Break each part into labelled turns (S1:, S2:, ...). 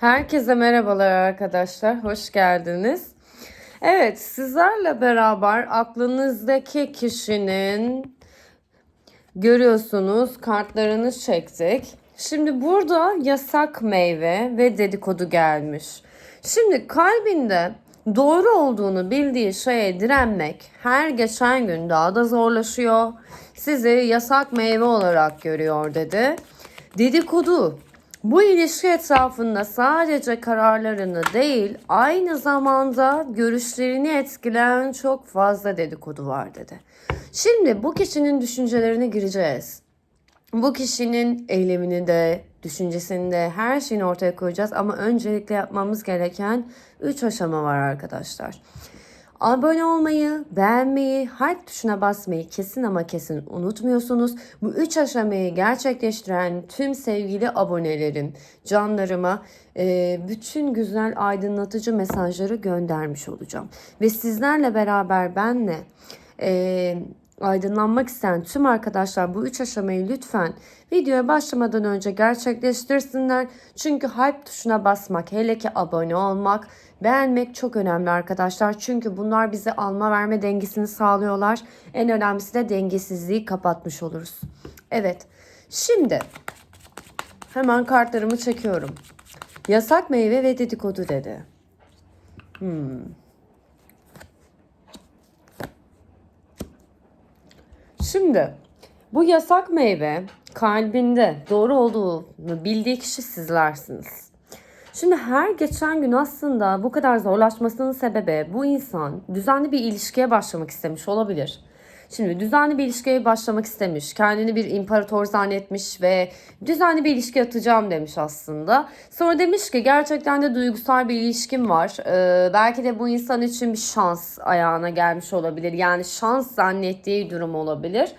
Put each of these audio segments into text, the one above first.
S1: Herkese merhabalar arkadaşlar. Hoş geldiniz. Evet, sizlerle beraber aklınızdaki kişinin görüyorsunuz kartlarını çektik. Şimdi burada yasak meyve ve dedikodu gelmiş. Şimdi kalbinde doğru olduğunu bildiği şeye direnmek her geçen gün daha da zorlaşıyor. Sizi yasak meyve olarak görüyor dedi. Dedikodu bu ilişki etrafında sadece kararlarını değil, aynı zamanda görüşlerini etkileyen çok fazla dedikodu var dedi. Şimdi bu kişinin düşüncelerine gireceğiz. Bu kişinin eylemini de, düşüncesini de, her şeyini ortaya koyacağız. Ama öncelikle yapmamız gereken 3 aşama var arkadaşlar. Abone olmayı, beğenmeyi, harf tuşuna basmayı kesin ama kesin unutmuyorsunuz. Bu üç aşamayı gerçekleştiren tüm sevgili abonelerim, canlarıma e, bütün güzel aydınlatıcı mesajları göndermiş olacağım. Ve sizlerle beraber benle e, aydınlanmak isteyen tüm arkadaşlar bu üç aşamayı lütfen videoya başlamadan önce gerçekleştirsinler. Çünkü hype tuşuna basmak, hele ki abone olmak, beğenmek çok önemli arkadaşlar. Çünkü bunlar bize alma verme dengesini sağlıyorlar. En önemlisi de dengesizliği kapatmış oluruz. Evet. Şimdi hemen kartlarımı çekiyorum. Yasak meyve ve dedikodu dedi. Hmm. Şimdi bu yasak meyve kalbinde doğru olduğunu bildiği kişi sizlersiniz. Şimdi her geçen gün aslında bu kadar zorlaşmasının sebebi bu insan düzenli bir ilişkiye başlamak istemiş olabilir. Şimdi düzenli bir ilişkiye başlamak istemiş. Kendini bir imparator zannetmiş ve düzenli bir ilişki atacağım demiş aslında. Sonra demiş ki gerçekten de duygusal bir ilişkim var. Ee, belki de bu insan için bir şans ayağına gelmiş olabilir. Yani şans zannettiği durum olabilir.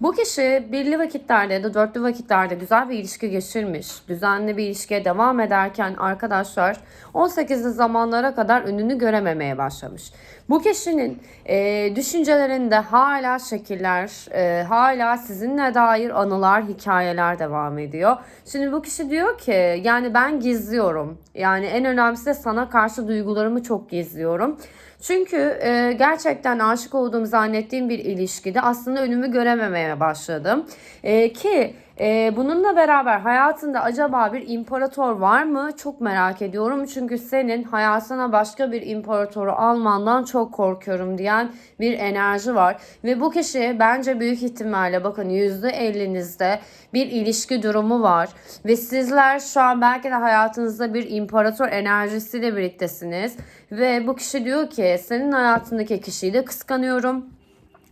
S1: Bu kişi birli vakitlerde ya da dörtlü vakitlerde güzel bir ilişki geçirmiş. Düzenli bir ilişkiye devam ederken arkadaşlar 18'li zamanlara kadar önünü görememeye başlamış. Bu kişinin e, düşüncelerinde hala şekiller, e, hala sizinle dair anılar, hikayeler devam ediyor. Şimdi bu kişi diyor ki yani ben gizliyorum. Yani en önemlisi de sana karşı duygularımı çok gizliyorum. Çünkü e, gerçekten aşık olduğumu zannettiğim bir ilişkide aslında önümü görememeye başladım. E, ki e, bununla beraber hayatında acaba bir imparator var mı? Çok merak ediyorum. Çünkü senin hayatına başka bir imparatoru almandan çok korkuyorum diyen bir enerji var. Ve bu kişi bence büyük ihtimalle bakın %50'nizde bir ilişki durumu var. Ve sizler şu an belki de hayatınızda bir imparator enerjisiyle birliktesiniz. Ve bu kişi diyor ki senin hayatındaki kişiyi de kıskanıyorum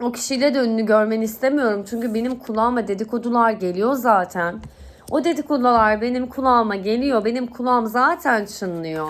S1: o kişiyle de önünü görmeni istemiyorum. Çünkü benim kulağıma dedikodular geliyor zaten. O dedikodular benim kulağıma geliyor. Benim kulağım zaten çınlıyor.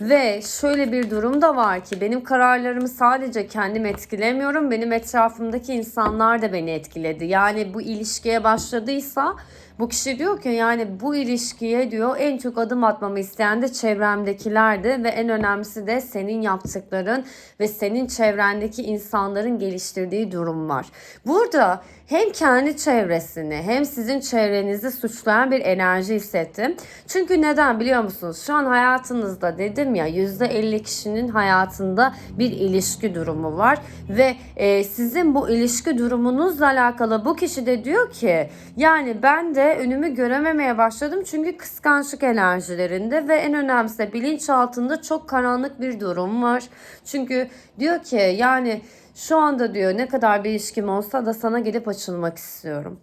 S1: Ve şöyle bir durum da var ki benim kararlarımı sadece kendim etkilemiyorum. Benim etrafımdaki insanlar da beni etkiledi. Yani bu ilişkiye başladıysa bu kişi diyor ki yani bu ilişkiye diyor en çok adım atmamı isteyen de çevremdekilerdi ve en önemlisi de senin yaptıkların ve senin çevrendeki insanların geliştirdiği durum var. Burada hem kendi çevresini hem sizin çevrenizi suçlayan bir enerji hissettim. Çünkü neden biliyor musunuz? Şu an hayatınızda dedim ya %50 kişinin hayatında bir ilişki durumu var ve e, sizin bu ilişki durumunuzla alakalı bu kişi de diyor ki yani ben de önümü görememeye başladım çünkü kıskançlık enerjilerinde ve en önemlisi de bilinçaltında çok karanlık bir durum var. Çünkü diyor ki yani şu anda diyor ne kadar bir ilişkim olsa da sana gelip açılmak istiyorum.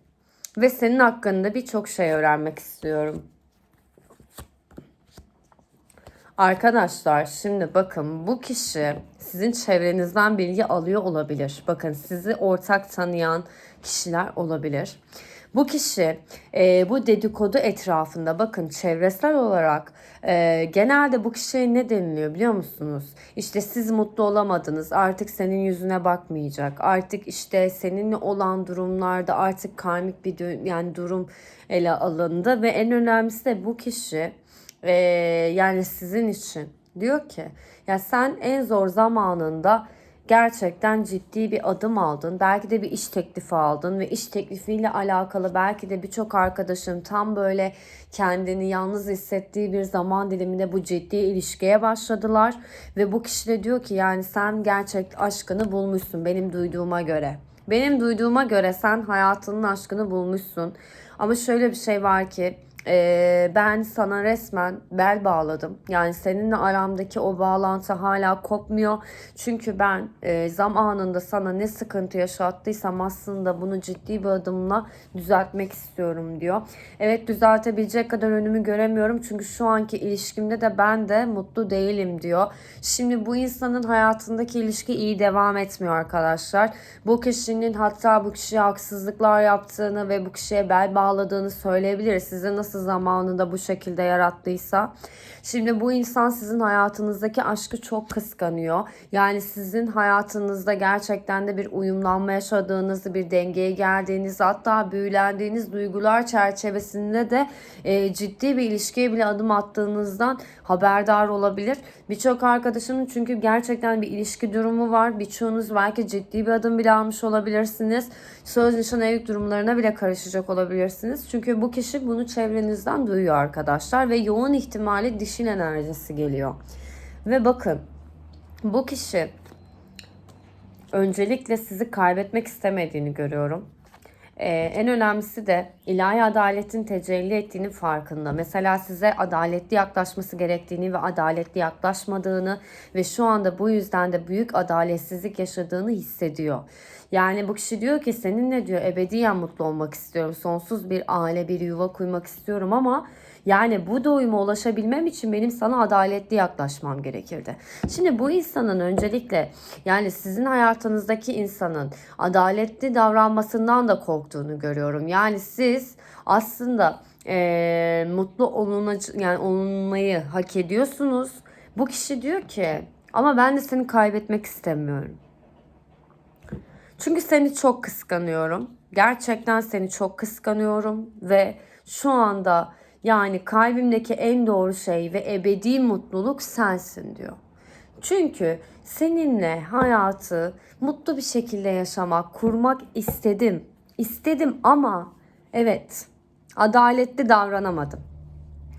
S1: Ve senin hakkında birçok şey öğrenmek istiyorum. Arkadaşlar şimdi bakın bu kişi sizin çevrenizden bilgi alıyor olabilir. Bakın sizi ortak tanıyan kişiler olabilir. Bu kişi e, bu dedikodu etrafında bakın çevresel olarak e, genelde bu kişiye ne deniliyor biliyor musunuz? İşte siz mutlu olamadınız artık senin yüzüne bakmayacak artık işte seninle olan durumlarda artık karmik bir yani durum ele alındı ve en önemlisi de bu kişi e, yani sizin için diyor ki ya sen en zor zamanında gerçekten ciddi bir adım aldın. Belki de bir iş teklifi aldın ve iş teklifiyle alakalı belki de birçok arkadaşın tam böyle kendini yalnız hissettiği bir zaman diliminde bu ciddi ilişkiye başladılar ve bu kişi de diyor ki yani sen gerçek aşkını bulmuşsun benim duyduğuma göre. Benim duyduğuma göre sen hayatının aşkını bulmuşsun. Ama şöyle bir şey var ki ee, ben sana resmen bel bağladım. Yani seninle aramdaki o bağlantı hala kopmuyor. Çünkü ben e, zamanında sana ne sıkıntı yaşattıysam aslında bunu ciddi bir adımla düzeltmek istiyorum diyor. Evet düzeltebilecek kadar önümü göremiyorum. Çünkü şu anki ilişkimde de ben de mutlu değilim diyor. Şimdi bu insanın hayatındaki ilişki iyi devam etmiyor arkadaşlar. Bu kişinin hatta bu kişiye haksızlıklar yaptığını ve bu kişiye bel bağladığını söyleyebilir. Size nasıl zamanında bu şekilde yarattıysa. Şimdi bu insan sizin hayatınızdaki aşkı çok kıskanıyor. Yani sizin hayatınızda gerçekten de bir uyumlanma yaşadığınızı, bir dengeye geldiğinizi, hatta büyülendiğiniz duygular çerçevesinde de e, ciddi bir ilişkiye bile adım attığınızdan haberdar olabilir. Birçok arkadaşımın çünkü gerçekten bir ilişki durumu var. Birçoğunuz belki ciddi bir adım bile almış olabilirsiniz. Söz nişan evlilik durumlarına bile karışacak olabilirsiniz. Çünkü bu kişi bunu çevrenizden duyuyor arkadaşlar ve yoğun ihtimalle dişil enerjisi geliyor. Ve bakın bu kişi öncelikle sizi kaybetmek istemediğini görüyorum. Ee, en önemlisi de ilahi adaletin tecelli ettiğini farkında. Mesela size adaletli yaklaşması gerektiğini ve adaletli yaklaşmadığını ve şu anda bu yüzden de büyük adaletsizlik yaşadığını hissediyor. Yani bu kişi diyor ki seninle diyor ebediyen mutlu olmak istiyorum. Sonsuz bir aile, bir yuva kurmak istiyorum ama yani bu doyuma ulaşabilmem için benim sana adaletli yaklaşmam gerekirdi. Şimdi bu insanın öncelikle yani sizin hayatınızdaki insanın adaletli davranmasından da korktuğunu görüyorum. Yani siz aslında e, mutlu olunacı, yani olunmayı hak ediyorsunuz. Bu kişi diyor ki ama ben de seni kaybetmek istemiyorum. Çünkü seni çok kıskanıyorum. Gerçekten seni çok kıskanıyorum ve şu anda yani kalbimdeki en doğru şey ve ebedi mutluluk sensin diyor. Çünkü seninle hayatı mutlu bir şekilde yaşamak, kurmak istedim. İstedim ama evet adaletli davranamadım.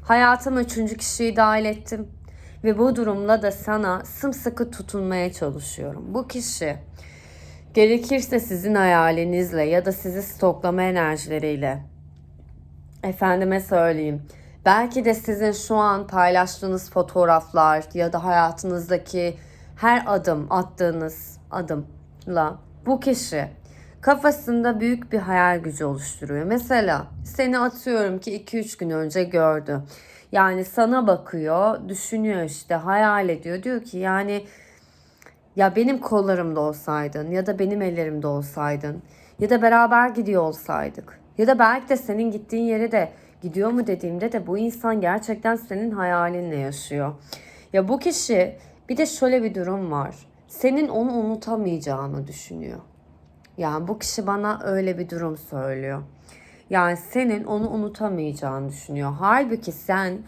S1: Hayatıma üçüncü kişiyi dahil ettim ve bu durumla da sana sımsıkı tutunmaya çalışıyorum. Bu kişi gerekirse sizin hayalinizle ya da sizi stoklama enerjileriyle efendime söyleyeyim. Belki de sizin şu an paylaştığınız fotoğraflar ya da hayatınızdaki her adım attığınız adımla bu kişi kafasında büyük bir hayal gücü oluşturuyor. Mesela seni atıyorum ki 2-3 gün önce gördü. Yani sana bakıyor, düşünüyor işte, hayal ediyor. Diyor ki yani ya benim kollarımda olsaydın ya da benim ellerimde olsaydın ya da beraber gidiyor olsaydık ya da belki de senin gittiğin yere de gidiyor mu dediğimde de bu insan gerçekten senin hayalinle yaşıyor. Ya bu kişi bir de şöyle bir durum var. Senin onu unutamayacağını düşünüyor. Yani bu kişi bana öyle bir durum söylüyor. Yani senin onu unutamayacağını düşünüyor. Halbuki sen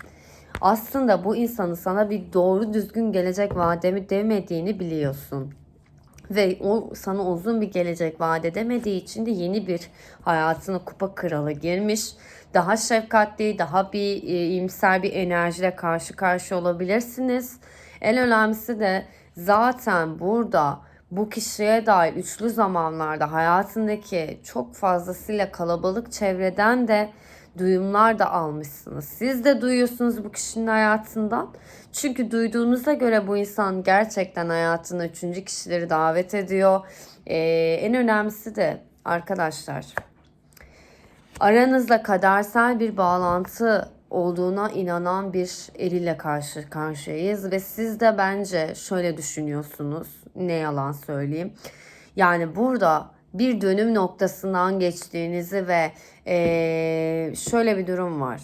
S1: aslında bu insanın sana bir doğru düzgün gelecek vademi demediğini biliyorsun. Ve o sana uzun bir gelecek vaat edemediği için de yeni bir hayatına kupa kralı girmiş. Daha şefkatli, daha bir e, iyimser bir enerjiyle karşı karşı olabilirsiniz. En önemlisi de zaten burada bu kişiye dair üçlü zamanlarda hayatındaki çok fazlasıyla kalabalık çevreden de duyumlar da almışsınız. Siz de duyuyorsunuz bu kişinin hayatından. Çünkü duyduğunuza göre bu insan gerçekten hayatına üçüncü kişileri davet ediyor. Ee, en önemlisi de arkadaşlar aranızda kadersel bir bağlantı olduğuna inanan bir eriyle karşı karşıyayız ve siz de bence şöyle düşünüyorsunuz. Ne yalan söyleyeyim. Yani burada bir dönüm noktasından geçtiğinizi ve ee, şöyle bir durum var.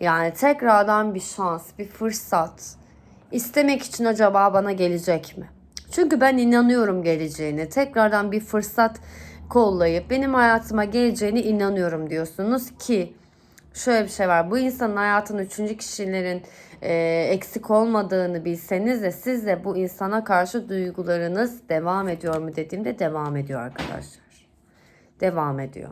S1: Yani tekrardan bir şans, bir fırsat istemek için acaba bana gelecek mi? Çünkü ben inanıyorum geleceğine. Tekrardan bir fırsat kollayıp benim hayatıma geleceğine inanıyorum diyorsunuz ki şöyle bir şey var. Bu insanın hayatının üçüncü kişilerin e, eksik olmadığını bilseniz de siz de bu insana karşı duygularınız devam ediyor mu dediğimde devam ediyor arkadaşlar. Devam ediyor.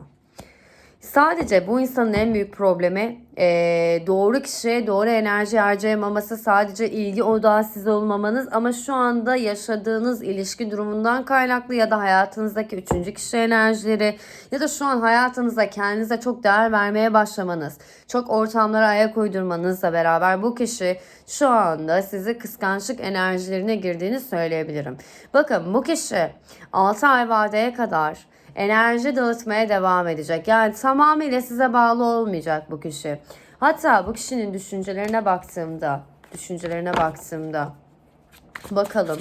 S1: Sadece bu insanın en büyük problemi eee, doğru kişiye doğru enerji harcayamaması sadece ilgi odağı siz olmamanız ama şu anda yaşadığınız ilişki durumundan kaynaklı ya da hayatınızdaki üçüncü kişi enerjileri ya da şu an hayatınızda kendinize çok değer vermeye başlamanız, çok ortamlara ayak uydurmanızla beraber bu kişi şu anda sizi kıskançlık enerjilerine girdiğini söyleyebilirim. Bakın bu kişi 6 ay vadeye kadar enerji dağıtmaya devam edecek. Yani tamamıyla size bağlı olmayacak bu kişi. Hatta bu kişinin düşüncelerine baktığımda, düşüncelerine baktığımda bakalım.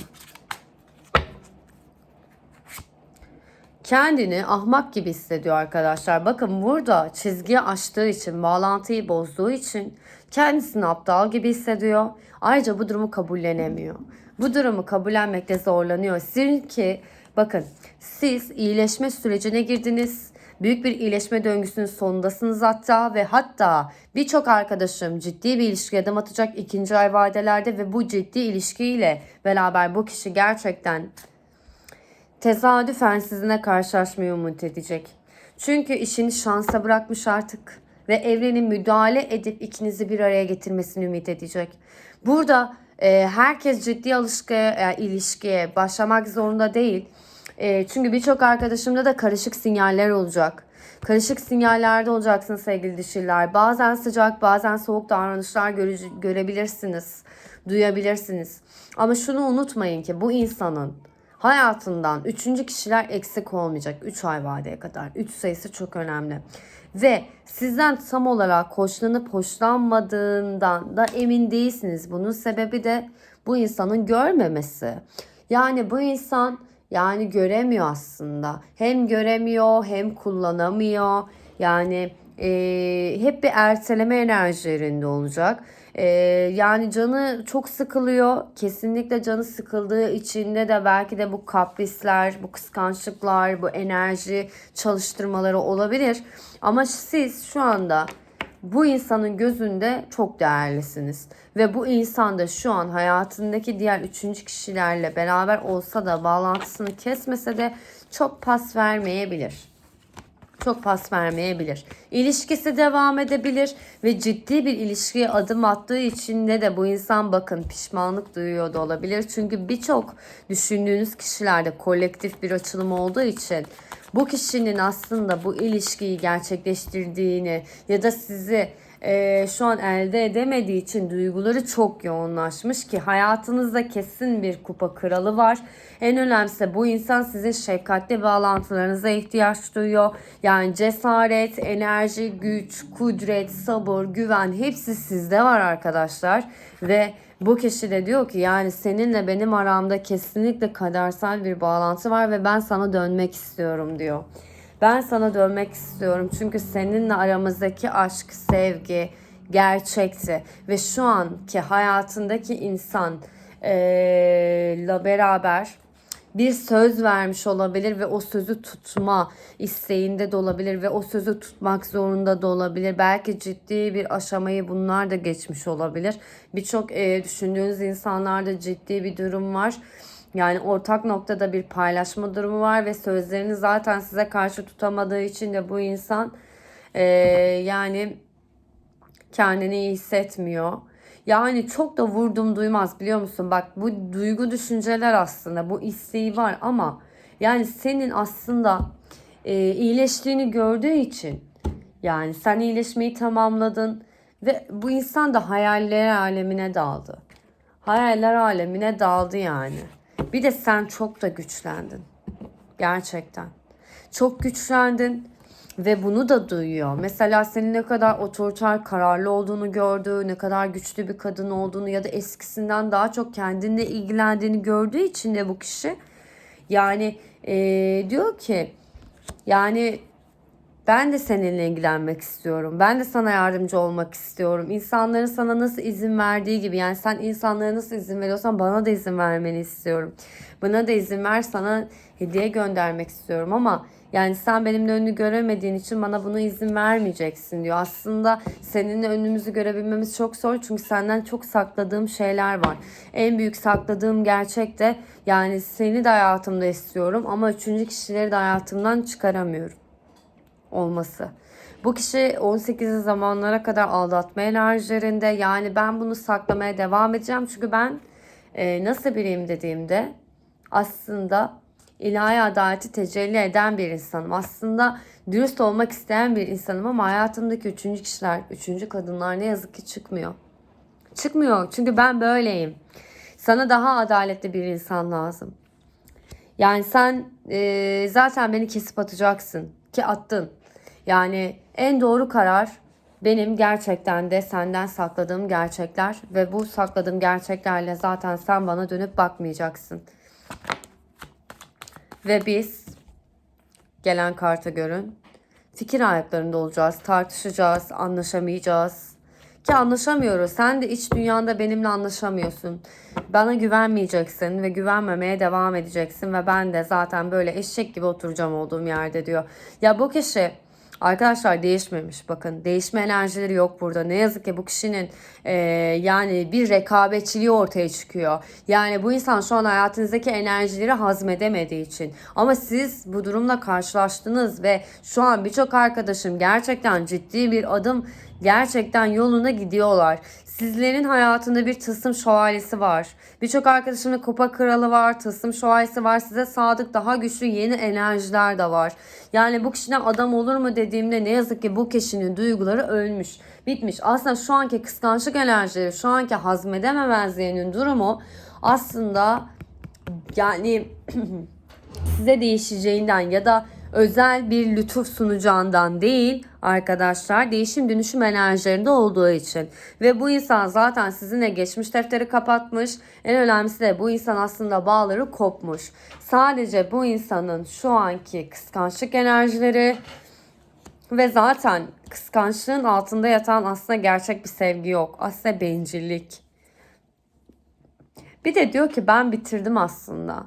S1: Kendini ahmak gibi hissediyor arkadaşlar. Bakın burada çizgiyi aştığı için, bağlantıyı bozduğu için kendisini aptal gibi hissediyor. Ayrıca bu durumu kabullenemiyor. Bu durumu kabullenmekte zorlanıyor. Sizin ki bakın siz iyileşme sürecine girdiniz. Büyük bir iyileşme döngüsünün sonundasınız hatta ve hatta birçok arkadaşım ciddi bir ilişkiye adım atacak ikinci ay vadelerde ve bu ciddi ilişkiyle beraber bu kişi gerçekten tesadüfen sizinle karşılaşmayı umut edecek. Çünkü işini şansa bırakmış artık ve evrenin müdahale edip ikinizi bir araya getirmesini ümit edecek. Burada e, herkes ciddi ilişkiye, e, ilişkiye başlamak zorunda değil. E, çünkü birçok arkadaşımda da karışık sinyaller olacak. Karışık sinyallerde olacaksınız sevgili dişiler. Bazen sıcak bazen soğuk davranışlar göre- görebilirsiniz. Duyabilirsiniz. Ama şunu unutmayın ki bu insanın hayatından üçüncü kişiler eksik olmayacak. 3 ay vadeye kadar. 3 sayısı çok önemli. Ve sizden tam olarak hoşlanıp hoşlanmadığından da emin değilsiniz. Bunun sebebi de bu insanın görmemesi. Yani bu insan yani göremiyor aslında. Hem göremiyor hem kullanamıyor. Yani eee, hep bir erteleme enerjilerinde olacak. Eee, yani canı çok sıkılıyor. Kesinlikle canı sıkıldığı içinde de belki de bu kaprisler, bu kıskançlıklar, bu enerji çalıştırmaları olabilir. Ama siz şu anda bu insanın gözünde çok değerlisiniz. Ve bu insan da şu an hayatındaki diğer üçüncü kişilerle beraber olsa da bağlantısını kesmese de çok pas vermeyebilir çok pas vermeyebilir. İlişkisi devam edebilir ve ciddi bir ilişkiye adım attığı için de de bu insan bakın pişmanlık duyuyor da olabilir. Çünkü birçok düşündüğünüz kişilerde kolektif bir açılım olduğu için bu kişinin aslında bu ilişkiyi gerçekleştirdiğini ya da sizi e, şu an elde edemediği için duyguları çok yoğunlaşmış ki hayatınızda kesin bir kupa kralı var. En önemlisi bu insan sizin şefkatli bağlantılarınıza ihtiyaç duyuyor. Yani cesaret, enerji, güç, kudret, sabır, güven hepsi sizde var arkadaşlar. Ve bu kişi de diyor ki yani seninle benim aramda kesinlikle kadersel bir bağlantı var ve ben sana dönmek istiyorum diyor. Ben sana dönmek istiyorum çünkü seninle aramızdaki aşk, sevgi gerçekti ve şu anki hayatındaki insan eee, la beraber bir söz vermiş olabilir ve o sözü tutma isteğinde de olabilir ve o sözü tutmak zorunda da olabilir. Belki ciddi bir aşamayı bunlar da geçmiş olabilir. Birçok e, düşündüğünüz insanlarda ciddi bir durum var. Yani ortak noktada bir paylaşma durumu var ve sözlerini zaten size karşı tutamadığı için de bu insan e, yani kendini iyi hissetmiyor. Yani çok da vurdum duymaz biliyor musun? Bak bu duygu düşünceler aslında bu isteği var ama yani senin aslında e, iyileştiğini gördüğü için yani sen iyileşmeyi tamamladın ve bu insan da hayaller alemine daldı. Hayaller alemine daldı yani. Bir de sen çok da güçlendin. Gerçekten. Çok güçlendin ve bunu da duyuyor. Mesela senin ne kadar otoriter, kararlı olduğunu gördüğü, ne kadar güçlü bir kadın olduğunu ya da eskisinden daha çok kendinle ilgilendiğini gördüğü için de bu kişi yani eee, diyor ki yani Ben de seninle ilgilenmek istiyorum. Ben de sana yardımcı olmak istiyorum. İnsanların sana nasıl izin verdiği gibi yani sen insanlara nasıl izin veriyorsan bana da izin vermeni istiyorum. Bana da izin ver sana hediye göndermek istiyorum ama yani sen benimle önünü göremediğin için bana bunu izin vermeyeceksin diyor. Aslında seninle önümüzü görebilmemiz çok zor çünkü senden çok sakladığım şeyler var. En büyük sakladığım gerçek de yani seni de hayatımda istiyorum ama üçüncü kişileri de hayatımdan çıkaramıyorum olması. Bu kişi 18 zamanlara kadar aldatma enerjilerinde yani ben bunu saklamaya devam edeceğim çünkü ben e, nasıl biriyim dediğimde aslında ilahi adaleti tecelli eden bir insanım. Aslında dürüst olmak isteyen bir insanım ama hayatımdaki üçüncü kişiler, üçüncü kadınlar ne yazık ki çıkmıyor. Çıkmıyor çünkü ben böyleyim. Sana daha adaletli bir insan lazım. Yani sen e, zaten beni kesip atacaksın ki attın. Yani en doğru karar benim gerçekten de senden sakladığım gerçekler ve bu sakladığım gerçeklerle zaten sen bana dönüp bakmayacaksın. Ve biz gelen karta görün fikir ayaklarında olacağız, tartışacağız, anlaşamayacağız. Ki anlaşamıyoruz. Sen de iç dünyanda benimle anlaşamıyorsun. Bana güvenmeyeceksin ve güvenmemeye devam edeceksin ve ben de zaten böyle eşek gibi oturacağım olduğum yerde diyor. Ya bu kişi Arkadaşlar değişmemiş bakın. Değişme enerjileri yok burada. Ne yazık ki bu kişinin e, yani bir rekabetçiliği ortaya çıkıyor. Yani bu insan şu an hayatınızdaki enerjileri hazmedemediği için. Ama siz bu durumla karşılaştınız ve şu an birçok arkadaşım gerçekten ciddi bir adım gerçekten yoluna gidiyorlar. Sizlerin hayatında bir tılsım şövalyesi var. Birçok arkadaşımda kupa kralı var, tılsım şövalyesi var. Size sadık daha güçlü yeni enerjiler de var. Yani bu kişiden adam olur mu dediğimde ne yazık ki bu kişinin duyguları ölmüş, bitmiş. Aslında şu anki kıskançlık enerjileri, şu anki hazmedememezliğinin durumu aslında yani size değişeceğinden ya da özel bir lütuf sunacağından değil arkadaşlar değişim dönüşüm enerjilerinde olduğu için. Ve bu insan zaten sizinle geçmiş defteri kapatmış. En önemlisi de bu insan aslında bağları kopmuş. Sadece bu insanın şu anki kıskançlık enerjileri ve zaten kıskançlığın altında yatan aslında gerçek bir sevgi yok aslında bencillik. Bir de diyor ki ben bitirdim aslında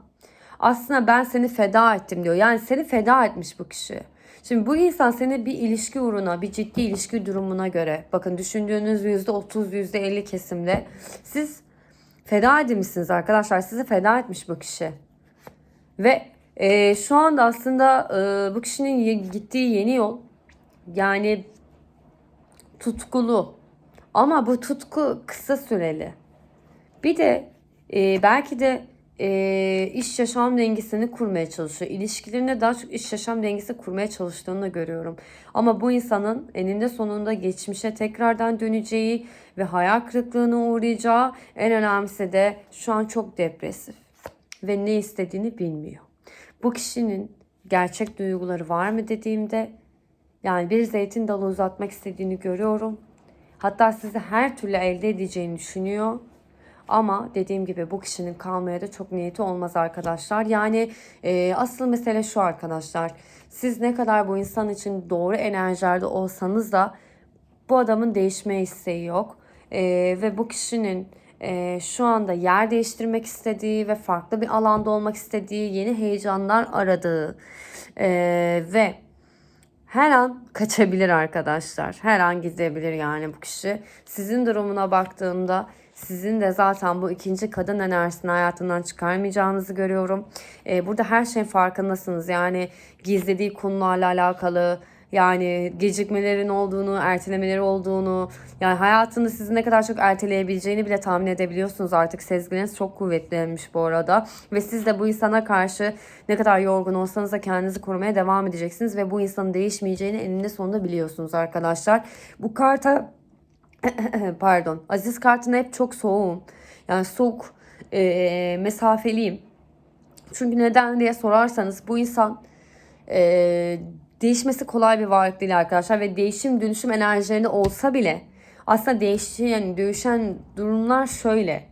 S1: aslında ben seni feda ettim diyor. Yani seni feda etmiş bu kişi. Şimdi bu insan seni bir ilişki uğruna, bir ciddi ilişki durumuna göre, bakın düşündüğünüz %30, %50 kesimde siz feda edilmişsiniz arkadaşlar. Sizi feda etmiş bu kişi. Ve e, şu anda aslında e, bu kişinin gittiği yeni yol yani tutkulu. Ama bu tutku kısa süreli. Bir de e, belki de e, iş yaşam dengesini kurmaya çalışıyor. İlişkilerinde daha çok iş yaşam dengesi kurmaya çalıştığını da görüyorum. Ama bu insanın eninde sonunda geçmişe tekrardan döneceği ve hayal kırıklığına uğrayacağı en önemlisi de şu an çok depresif ve ne istediğini bilmiyor. Bu kişinin gerçek duyguları var mı dediğimde yani bir zeytin dalı uzatmak istediğini görüyorum. Hatta sizi her türlü elde edeceğini düşünüyor ama dediğim gibi bu kişinin kalmaya da çok niyeti olmaz arkadaşlar. Yani e, asıl mesele şu arkadaşlar. Siz ne kadar bu insan için doğru enerjilerde olsanız da bu adamın değişme isteği yok. E, ve bu kişinin e, şu anda yer değiştirmek istediği ve farklı bir alanda olmak istediği, yeni heyecanlar aradığı e, ve her an kaçabilir arkadaşlar. Her an gidebilir yani bu kişi. Sizin durumuna baktığımda sizin de zaten bu ikinci kadın enerjisini hayatından çıkarmayacağınızı görüyorum. Ee, burada her şeyin farkındasınız. Yani gizlediği konularla alakalı, yani gecikmelerin olduğunu, ertelemeleri olduğunu, yani hayatında sizi ne kadar çok erteleyebileceğini bile tahmin edebiliyorsunuz artık. Sezgileriniz çok kuvvetlenmiş bu arada. Ve siz de bu insana karşı ne kadar yorgun olsanız da kendinizi korumaya devam edeceksiniz. Ve bu insanın değişmeyeceğini eninde sonunda biliyorsunuz arkadaşlar. Bu karta pardon Aziz kartına hep çok soğuğum. Yani soğuk e, mesafeliyim. Çünkü neden diye sorarsanız bu insan e, değişmesi kolay bir varlık değil arkadaşlar ve değişim dönüşüm enerjilerinde olsa bile aslında değişen yani değişen durumlar şöyle.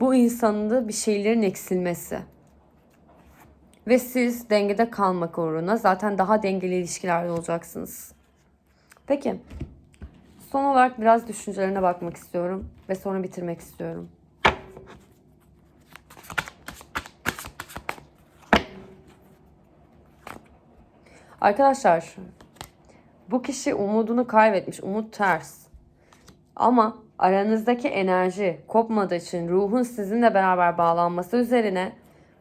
S1: Bu insanın da bir şeylerin eksilmesi. Ve siz dengede kalmak uğruna zaten daha dengeli ilişkilerde olacaksınız. Peki. Son olarak biraz düşüncelerine bakmak istiyorum ve sonra bitirmek istiyorum. Arkadaşlar bu kişi umudunu kaybetmiş. Umut ters. Ama aranızdaki enerji kopmadığı için ruhun sizinle beraber bağlanması üzerine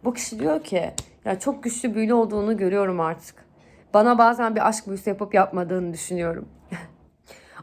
S1: bu kişi diyor ki ya çok güçlü büyülü olduğunu görüyorum artık. Bana bazen bir aşk büyüsü yapıp yapmadığını düşünüyorum.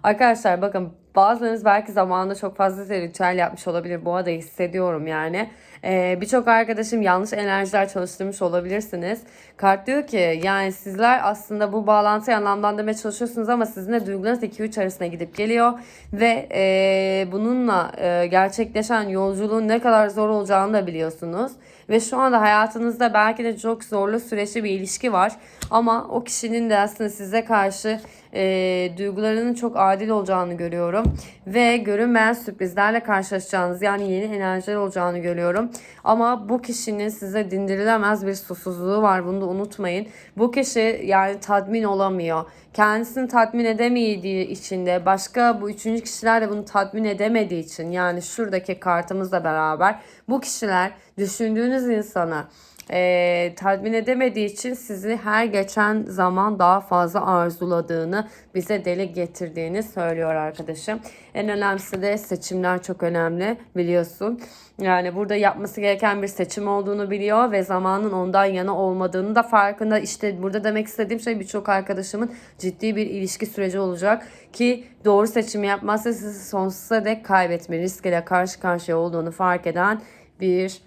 S1: Arkadaşlar bakın bazılarınız belki zamanında çok fazla ritüel yapmış olabilir. Bu arada hissediyorum yani. Ee, Birçok arkadaşım yanlış enerjiler çalıştırmış olabilirsiniz. Kart diyor ki yani sizler aslında bu bağlantıyı anlamlandırmaya çalışıyorsunuz ama sizin de duygularınız 2-3 arasına gidip geliyor. Ve e, bununla e, gerçekleşen yolculuğun ne kadar zor olacağını da biliyorsunuz. Ve şu anda hayatınızda belki de çok zorlu süreçli bir ilişki var. Ama o kişinin de aslında size karşı e, duygularının çok adil olacağını görüyorum. Ve görünmeyen sürprizlerle karşılaşacağınız yani yeni enerjiler olacağını görüyorum. Ama bu kişinin size dindirilemez bir susuzluğu var. Bunu da unutmayın. Bu kişi yani tatmin olamıyor. Kendisini tatmin edemediği için de başka bu üçüncü kişiler de bunu tatmin edemediği için yani şuradaki kartımızla beraber bu kişiler düşündüğünüz insana e, tatmin edemediği için sizi her geçen zaman daha fazla arzuladığını, bize deli getirdiğini söylüyor arkadaşım. En önemlisi de seçimler çok önemli biliyorsun. Yani burada yapması gereken bir seçim olduğunu biliyor ve zamanın ondan yana olmadığını da farkında. İşte burada demek istediğim şey birçok arkadaşımın ciddi bir ilişki süreci olacak ki doğru seçimi yapmazsa sizi sonsuza dek kaybetme riskiyle karşı karşıya olduğunu fark eden bir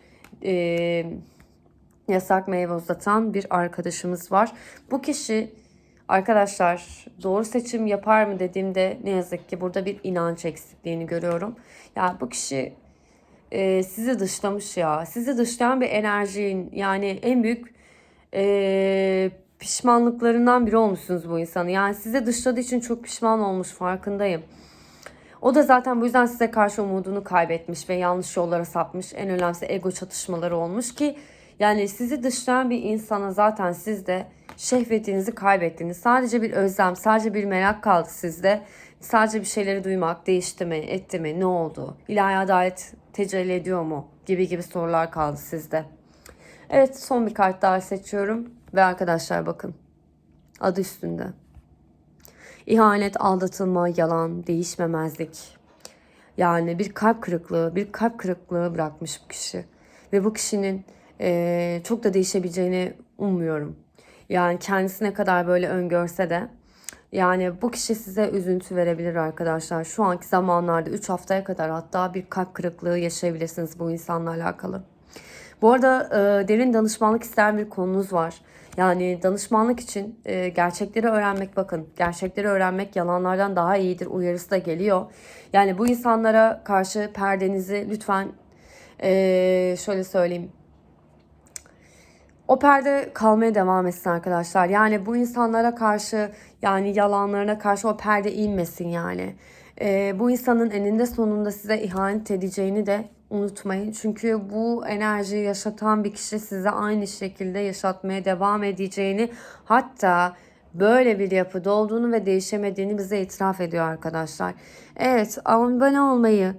S1: e, yasak meyve uzatan bir arkadaşımız var. Bu kişi arkadaşlar doğru seçim yapar mı dediğimde ne yazık ki burada bir inanç eksikliğini görüyorum. Yani bu kişi e, sizi dışlamış ya. Sizi dışlayan bir enerjinin yani en büyük e, pişmanlıklarından biri olmuşsunuz bu insanı. Yani size dışladığı için çok pişman olmuş farkındayım. O da zaten bu yüzden size karşı umudunu kaybetmiş ve yanlış yollara sapmış. En önemlisi ego çatışmaları olmuş ki yani sizi dışlayan bir insana zaten siz de şehvetinizi kaybettiniz. Sadece bir özlem, sadece bir merak kaldı sizde. Sadece bir şeyleri duymak, değişti mi, etti mi, ne oldu? İlahi adalet tecelli ediyor mu? Gibi gibi sorular kaldı sizde. Evet son bir kart daha seçiyorum. Ve arkadaşlar bakın. Adı üstünde. İhanet, aldatılma, yalan, değişmemezlik. Yani bir kalp kırıklığı, bir kalp kırıklığı bırakmış bu kişi. Ve bu kişinin e, çok da değişebileceğini ummuyorum. Yani kendisine kadar böyle öngörse de yani bu kişi size üzüntü verebilir arkadaşlar. Şu anki zamanlarda 3 haftaya kadar hatta bir kalp kırıklığı yaşayabilirsiniz bu insanla alakalı. Bu arada e, derin danışmanlık isteyen bir konunuz var. Yani danışmanlık için e, gerçekleri öğrenmek bakın. Gerçekleri öğrenmek yalanlardan daha iyidir uyarısı da geliyor. Yani bu insanlara karşı perdenizi lütfen e, şöyle söyleyeyim o perde kalmaya devam etsin arkadaşlar. Yani bu insanlara karşı yani yalanlarına karşı o perde inmesin yani. Ee, bu insanın eninde sonunda size ihanet edeceğini de unutmayın. Çünkü bu enerjiyi yaşatan bir kişi size aynı şekilde yaşatmaya devam edeceğini hatta böyle bir yapıda olduğunu ve değişemediğini bize itiraf ediyor arkadaşlar. Evet abone olmayı,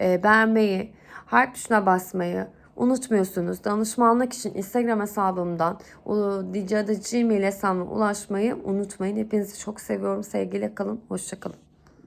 S1: e, beğenmeyi, harp tuşuna basmayı, unutmuyorsunuz. Danışmanlık için Instagram hesabımdan Dicadı Gmail hesabıma ulaşmayı unutmayın. Hepinizi çok seviyorum. Sevgiyle kalın. Hoşçakalın.